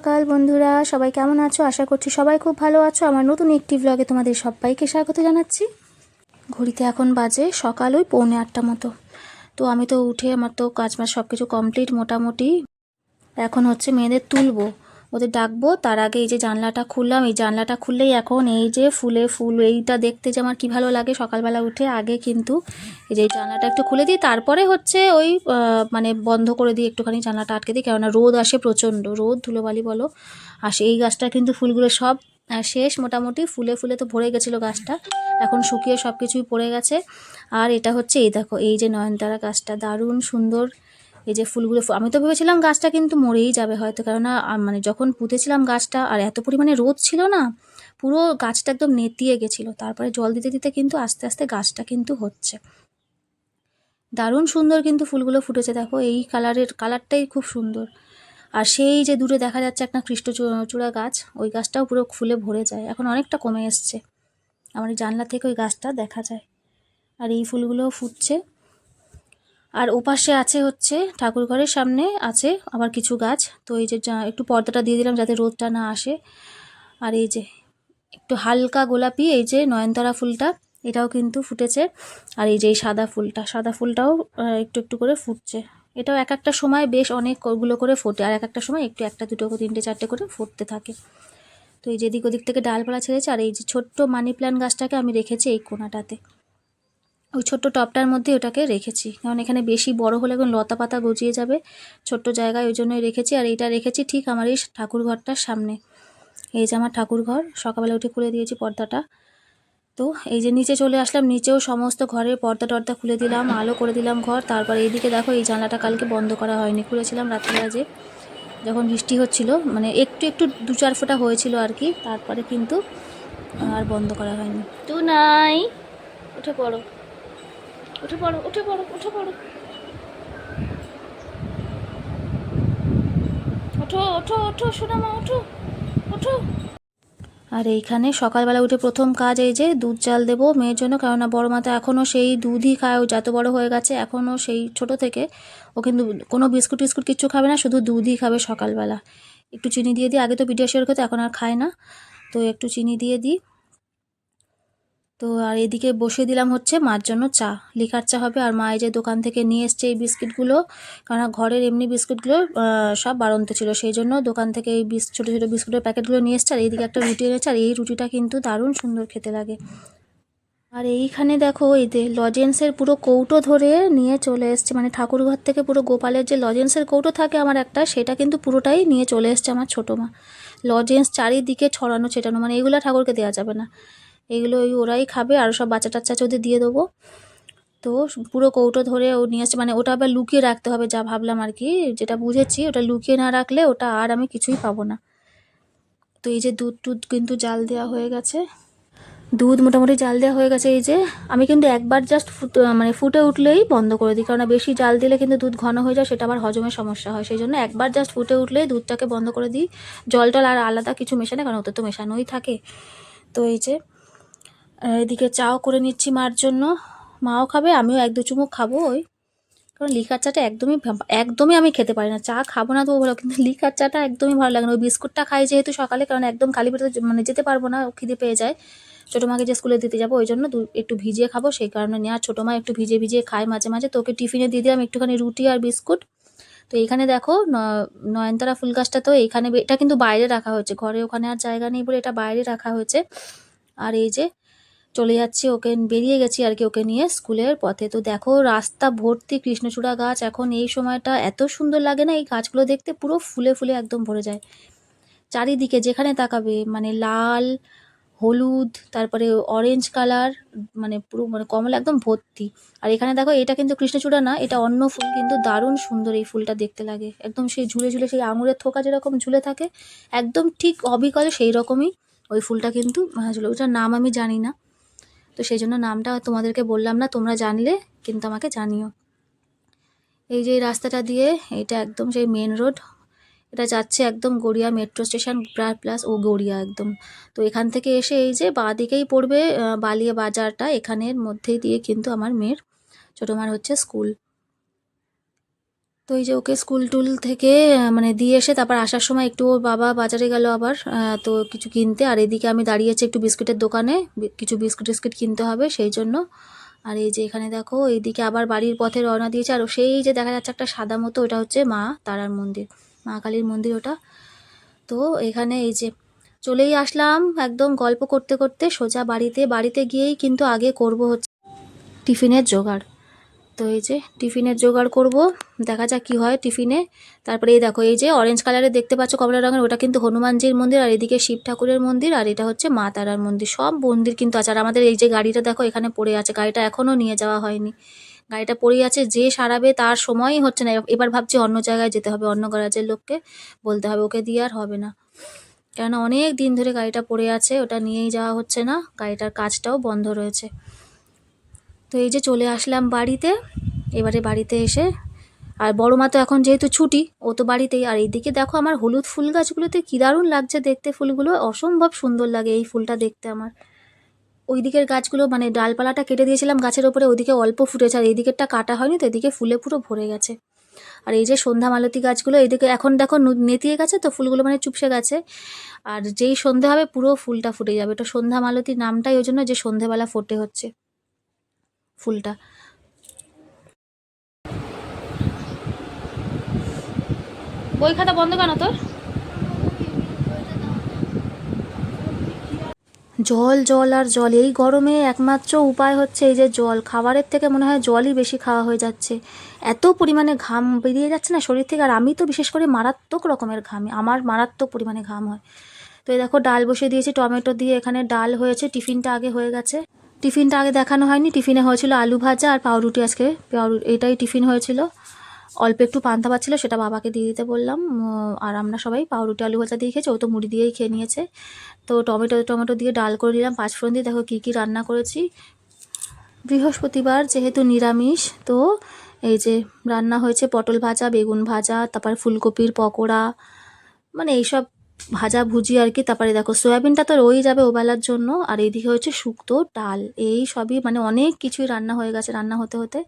সকাল, বন্ধুরা। সবাই কেমন আছো? আশা করছি সবাই খুব ভালো আছো। আমার নতুন একটি ব্লগে তোমাদের সবাইকে স্বাগত জানাচ্ছি। ঘড়িতে এখন বাজে সকাল ওই পৌনে আটটা মতো। তো আমি তো উঠে আমার তো কাজ বাজ সব কিছু কমপ্লিট মোটামুটি। এখন হচ্ছে মেয়েদের তুলবো। ওদের ডাকবো। তার আগে এই যে জানলাটা খুললাম, এই জানলাটা খুললেই এখন এই যে ফুলে ফুল, এইটা দেখতে যে আমার কী ভালো লাগে সকালবেলা উঠে। আগে কিন্তু এই যে জানলাটা একটু খুলে দিই, তারপরে হচ্ছে ওই মানে বন্ধ করে দিই একটুখানি জানলাটা আটকে দিই। কেননা রোদ আসে প্রচণ্ড, রোদ, ধুলোবালি বলো। আসে এই গাছটা কিন্তু ফুলগুলো সব শেষ মোটামুটি। ফুলে ফুলে তো ভরে গেছিল গাছটা, এখন শুকিয়ে সব কিছুই পড়ে গেছে। আর এটা হচ্ছে এই দেখো, এই যে নয়নতারা গাছটা, দারুণ সুন্দর। এই যে ফুলগুলো আমি তো ভেবেছিলাম গাছটা কিন্তু মরেই যাবে হয়তো, কেননা মানে যখন পুঁতেছিলাম গাছটা, আর এত পরিমাণে রোদ ছিল না, পুরো গাছটা একদম নেতিয়ে গেছিল। তারপরে জল দিতে দিতে কিন্তু আস্তে আস্তে গাছটা কিন্তু হচ্ছে। দারুণ সুন্দর কিন্তু ফুলগুলো ফুটেছে, দেখো, এই কালারের, কালারটাই খুব সুন্দর। আর সেই যে দূরে দেখা যাচ্ছে একটা কৃষ্ণচূড়া গাছ, ওই গাছটাও পুরো ফুলে ভরে যায়। এখন অনেকটা কমে এসছে। আমার জানলা থেকে ওই গাছটা দেখা যায়। আর এই ফুলগুলোও ফুটছে। আর ওপাশে আছে হচ্ছে ঠাকুর ঘরের সামনে আছে আবার কিছু গাছ। তো এই যে একটু পর্দাটা দিয়ে দিলাম যাতে রোদটা না আসে। আর এই যে, একটু হালকা গোলাপি, এই যে নয়নতারা ফুলটা, এটাও কিন্তু ফুটেছে। আর এই যে এই সাদা ফুলটা, সাদা ফুলটাও একটু একটু করে ফুটছে। এটাও এক একটা সময় বেশ অনেকগুলো করে ফোটে, আর এক একটা সময় একটু একটা, দুটো, তিনটে, চারটে করে ফুটতে থাকে। তো এই যে এদিক ওদিক থেকে ডালপালা ছেড়েছে, আর এই যে ছোট্ট মানি প্ল্যান্ট গাছটাকে আমি রেখেছি এই কোনাটাতে। ওই ছোট্ট টপটার মধ্যে ওটাকে রেখেছি। কারণ এখানে বেশি বড় হলে এখন লতা পাতা গজিয়ে যাবে। ছোট্ট জায়গায় ওই জন্যই রেখেছি। আর এইটা রেখেছি ঠিক আমার এই ঠাকুর ঘরটার সামনে। এই যে আমার ঠাকুর ঘর, সকালবেলা উঠে খুলে দিয়েছি পর্দাটা। তো এই যে নিচে চলে আসলাম, নিচেও সমস্ত ঘরের পর্দা টর্দা খুলে দিলাম, আলো করে দিলাম ঘর। তারপর এইদিকে দেখো, এই জানলাটা কালকে বন্ধ করা হয়নি। খুলেছিলাম রাত্রিবেলা যে যখন বৃষ্টি হচ্ছিল মানে একটু একটু দু চার ফোঁটা হয়েছিল আর কি, তারপরে কিন্তু আর বন্ধ করা হয়নি। তু নাই উঠে পড়ো। উঠে পড়ো উঠে পড়ো উঠে পড়ো। ওঠো ওঠো ওঠো সোনামা ওঠো ওঠো। আর এইখানে সকালবেলা উঠে প্রথম কাজ এই যে দুধ চাল দেবো মেয়ের জন্য, কেননা বড় মাতা এখনও সেই দুধই খায়, ও যত বড় হয়ে গেছে এখনও সেই ছোট থেকে। ও কিন্তু কোনো বিস্কুট টিস্কুট কিচ্ছু খাবে না, শুধু দুধই খাবে সকালবেলা। একটু চিনি দিয়ে দিই, আগে তো পিডিয়াশিওর খেতো, এখন আর খায় না। তো একটু চিনি দিয়ে দিই। তো আর এদিকে বসিয়ে দিলাম হচ্ছে মার জন্য চা। লিকার চা হবে আর মা এই যে দোকান থেকে নিয়ে এসছে এই বিস্কিটগুলো। কারণ ঘরের এমনি বিস্কুটগুলো সব বাড়ন্ত ছিল। সেই জন্য দোকান থেকে এই বিস ছোটো ছোটো বিস্কুটের প্যাকেটগুলো নিয়ে এসছে। আর এইদিকে একটা রুটি এনেছে। আর এই রুটিটা কিন্তু দারুণ সুন্দর খেতে লাগে। আর এইখানে দেখো, এই যে লজেন্সের পুরো কৌটো ধরে নিয়ে চলে এসছে। মানে ঠাকুর ঘর থেকে পুরো গোপালের যে লজেন্সের কৌটো থাকে আমার একটা, সেটা কিন্তু পুরোটাই নিয়ে চলে এসছে আমার ছোটো মা। লজেন্স চারিদিকে ছড়ানো ছেটানো মানে এগুলো ঠাকুরকে দেওয়া যাবে না। এগুলো ওই ওরাই খাবে আর সব বাচ্চা টাচ্চা ওদের দিয়ে দেবো। তো পুরো কৌটো ধরে ও নিয়ে আসছে মানে ওটা আবার লুকিয়ে রাখতে হবে, যা ভাবলাম আর কি, যেটা বুঝেছি, ওটা লুকিয়ে না রাখলে ওটা আর আমি কিছুই পাবো না। তো এই যে দুধ টুধ কিন্তু জাল দেওয়া হয়ে গেছে। দুধ মোটামুটি জাল দেওয়া হয়ে গেছে, এই যে আমি কিন্তু একবার জাস্ট মানে ফুটে উঠলেই বন্ধ করে দিই, কারণ বেশি জাল দিলে কিন্তু দুধ ঘন হয়ে যায়, সেটা আবার হজমের সমস্যা হয়, সেই জন্য একবার জাস্ট ফুটে উঠলেই দুধটাকে বন্ধ করে দিই। জল টল আর আলাদা কিছু মেশানো, কারণ ওতে তো মেশানোই থাকে। তো এই যে এদিকে চাও করে নিচ্ছি মার জন্য। মাও খাবে, আমিও এক দু চুমুক খাব ওই। কারণ লিকার চাটা একদমই একদমই আমি খেতে পারি না। চা খাব না তো ভালো কিন্তু লিকার চাটা একদমই ভালো লাগে না। ওই বিস্কুটটা খাই যেহেতু সকালে, কারণ একদম খালি পেটে মানে যেতে পারব না, খিদে পেয়ে যায়। ছোটো মাকে যে স্কুলে দিতে যাব, ওই জন্য একটু ভিজিয়ে খাব। সেই কারণে নিয়ে আর ছোটো মা একটু ভিজিয়ে ভিজিয়ে খায় মাঝে মাঝে। তোকে টিফিনে দিয়ে দিলাম একটুখানি রুটি আর বিস্কুট। তো এইখানে দেখো নয়নতারা ফুল গাছটা তো এইখানে এটা কিন্তু বাইরে রাখা হয়েছে। ঘরে ওখানে আর জায়গা নেই বলে এটা বাইরে রাখা হয়েছে। আর এই যে চলে যাচ্ছি, ওকে বেরিয়ে গেছি আর কি ওকে নিয়ে স্কুলের পথে। তো দেখো রাস্তা ভর্তি কৃষ্ণচূড়া গাছ, এখন এই সময়টা এত সুন্দর লাগে না, এই গাছগুলো দেখতে পুরো ফুলে ফুলে একদম ভরে যায়। চারিদিকে যেখানে তাকাবে মানে লাল, হলুদ, তারপরে অরেঞ্জ কালার মানে পুরো মানে কমলা একদম ভর্তি। আর এখানে দেখো, এটা কিন্তু কৃষ্ণচূড়া না, এটা অন্য ফুল, কিন্তু দারুণ সুন্দর এই ফুলটা দেখতে লাগে। একদম সেই ঝুলে ঝুলে, সেই আঙুরের থোকা যেরকম ঝুলে থাকে, একদম ঠিক অবিকলে সেই রকমই ওই ফুলটা কিন্তু ওটার নাম আমি জানি না। তো সেই জন্য নামটা তোমাদেরকে বললাম না, তোমরা জানলে কিন্তু আমাকে জানিও। এই যে রাস্তাটা দিয়ে, এটা একদম সেই মেন রোড এটা যাচ্ছে একদম গড়িয়া মেট্রো স্টেশন প্লাস ও গড়িয়া একদম। তো এখান থেকে এসে এই যে বাঁ দিকেই পড়বে বালিয়া বাজারটা, এখানের মধ্যেই দিয়ে কিন্তু আমার মেয়ের, ছোটো মার হচ্ছে স্কুল তো এই যে ওকে স্কুল টুল থেকে মানে দিয়ে এসে তারপর আসার সময় একটু ওর বাবা বাজারে গেল আবার তো কিছু কিনতে। আর এদিকে আমি দাঁড়িয়েছি একটু বিস্কুটের দোকানে কিছু বিস্কুট টিস্কুট কিনতে হবে সেই জন্য। আর এই যে এখানে দেখো, এইদিকে আবার বাড়ির পথে রওনা দিয়েছে। আর সেই যে দেখা যাচ্ছে একটা সাদা মতো, ওটা হচ্ছে মা তারার মন্দির, মা কালীর মন্দির ওটা। তো এখানে এই যে চলেই আসলাম একদম গল্প করতে করতে, সোজা বাড়িতে বাড়িতে গিয়েই কিন্তু আগে করব হচ্ছে টিফিনের জোগাড়। তো এই যে টিফিনের জোগাড় করব, দেখা যাক কি হয় টিফিনে। তারপরে এই দেখো, এই যে অরেঞ্জ কালারের দেখতে পাচ্ছ কমলা রঙের, ওটা কিন্তু হনুমানজির মন্দির আর এদিকে শিব ঠাকুরের মন্দির আর এটা হচ্ছে মা তারার মন্দির। সব মন্দির কিন্তু আছে। আর আমাদের এই যে গাড়িটা দেখো, এখানে পড়ে আছে। গাড়িটা এখনও নিয়ে যাওয়া হয়নি। গাড়িটা পড়েই আছে। যে সারাবে তার সময়ই হচ্ছে না। এবার ভাবছি অন্য জায়গায় যেতে হবে, অন্য গ্যারাজের লোককে বলতে হবে। ওকে দিয়ে আর হবে না। কেননা অনেক দিন ধরে গাড়িটা পড়ে আছে, ওটা নিয়েই যাওয়া হচ্ছে না। গাড়িটার কাজটাও বন্ধ রয়েছে। তো এই যে চলে আসলাম বাড়িতে, এবারে বাড়িতে এসে। আর বড় মা তো এখন যেহেতু ছুটি, ও তো বাড়িতেই। আর এইদিকে দেখো আমার হলুদ ফুল গাছগুলোতে কী দারুণ লাগছে দেখতে ফুলগুলো, অসম্ভব সুন্দর লাগে এই ফুলটা দেখতে আমার। ওই দিকের গাছগুলো মানে ডালপালাটা কেটে দিয়েছিলাম গাছের ওপরে, ওইদিকে অল্প ফুটেছে, আর এই দিকেরটা কাটা হয়নি তো এদিকে ফুলে পুরো ভরে গেছে। আর এই যে সন্ধ্যা মালতি গাছগুলো এইদিকে এখন দেখো নেতিয়ে গেছে তো ফুলগুলো মানে চুপসে গেছে। আর যেই সন্ধে হবে পুরো ফুলটা ফুটে যাবে। তো সন্ধ্যা মালতী নামটাই ওই জন্য যে সন্ধেবেলা ফোটে হচ্ছে। ফুলটা। বই খাতা বন্ধ কেন তোর? জল জল আর জল, এই গরমে একমাত্র উপায় হচ্ছে এই যে জল। খাবারের থেকে মনে হয় জলই বেশি খাওয়া হয়ে যাচ্ছে। এত পরিমাণে ঘাম বেরিয়ে যাচ্ছে না শরীর থেকে, আর আমি তো বিশেষ করে মারাত্মক রকমের ঘাম, আমার মারাত্মক পরিমাণে ঘাম হয়। তো দেখো, ডাল বসিয়ে দিয়েছি, টমেটো দিয়ে এখানে ডাল হয়েছে, টিফিনটা আগে হয়ে গেছে। টিফিনটা আগে দেখানো হয়নি। টিফিনে হয়েছিল আলু ভাজা আর পাউরুটি আজকে। পাউরুটি এটাই টিফিন হয়েছিল। অল্প একটু পান্তা ভাত ছিল, সেটা বাবাকে দিয়ে দিতে বললাম। আর আমরা সবাই পাউরুটি, আলু ভাজা দিয়ে খেয়েছি, ও তো মুড়ি দিয়েই খেয়ে নিয়েছে। তো টমেটো টমেটো দিয়ে ডাল করে দিলাম পাঁচফোড়ন দিয়ে দেখো কী কী রান্না করেছি। বৃহস্পতিবার যেহেতু নিরামিষ, তো এই যে রান্না হয়েছে পটল ভাজা, বেগুন ভাজা, তারপর ফুলকপির পকোড়া মানে এইসব ভাজা ভুজি আর কি, তারপরে দেখো সয়াবিনটা তো রয়েই যাবে ওবেলার জন্য, আর এইদিকে হচ্ছে শুক্তো, ডাল, এই সবই মানে অনেক কিছুই রান্না হয়ে গেছে রান্না হতে হতে।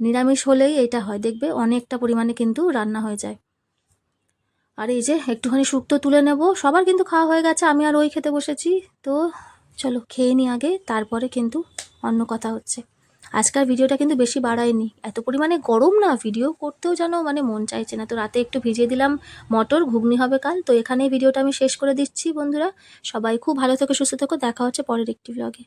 নিরামিষ হলেই এইটা হয়, দেখবে অনেকটা পরিমাণে কিন্তু রান্না হয়ে যায়। আর এই যে একটুখানি শুক্তো তুলে নেব, সবার কিন্তু খাওয়া হয়ে গেছে, আমি আর ওই খেতে বসেছি, তো চলো খেয়ে নিই আগে, তারপরে কিন্তু অন্য কথা হচ্ছে। আজকাল ভিডিওটা কিন্তু বেশি বাড়ায়নি। এত পরিমাণে গরম না, ভিডিও করতেও যেন মানে মন চাইছে না। তো রাতে একটু ভিজিয়ে দিলাম মটর, ঘুগনি হবে কাল। তো এখানেই ভিডিওটা আমি শেষ করে দিচ্ছি বন্ধুরা। সবাই খুব ভালো থেকো, সুস্থ থেকো। দেখা হচ্ছে পরের একটি ব্লগে